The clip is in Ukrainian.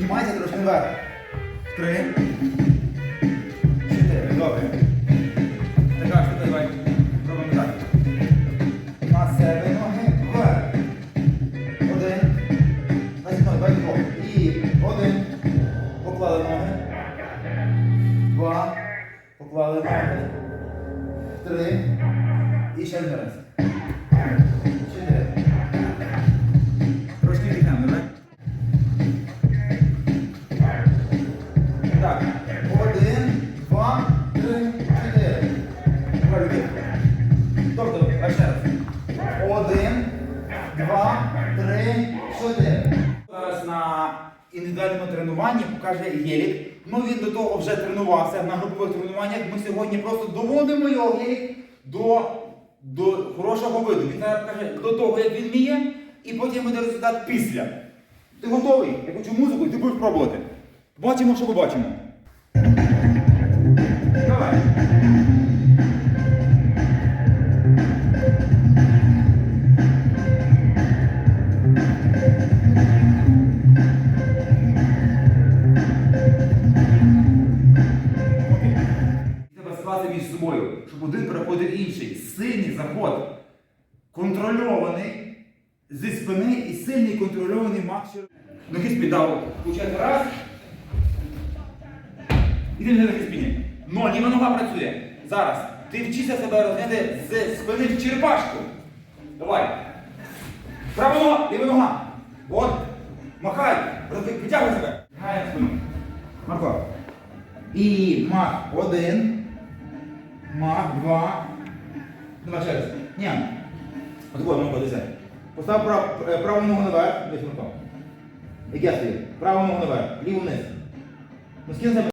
Піднімайся трошки вверх. Три. Чотири. Добре. Така штука, давай. Робимо так. На себе ноги. Вверх. Один. На зі давай двох. І один. Поклали ноги. Два. Поклали ноги. Три. І ще один раз. Два, три, чотири. Зараз на індивідуальному тренуванні покаже Єлік. Ну він до того вже тренувався на групових тренуваннях. Ми сьогодні просто доводимо його Єлік до, до хорошого виду. Він зараз покаже до того, як він вміє, і потім буде результат після. Ти готовий? Я хочу музику, ти будеш пробувати. Бачимо, що побачимо. Давай. Скласти між собою, щоб один переходив інший. Сильний заход контрольований зі спини і сильний контрольований мах. Ноги спідав. Получається раз. І ти на спині. Но ліва нога працює. Зараз. Ти вчися себе розняти з спини в черепашку. Давай. Права нога, ліва нога. От. Махай. Витягуй себе. Спину. Марко. І мах один. Мах два. Давай ще раз. Ні. Отако ногу дивися. Постав прав, е, праву ногу наверх. Десь на Як я стою. Праву ногу наверх. Ліву вниз. Ну скинь.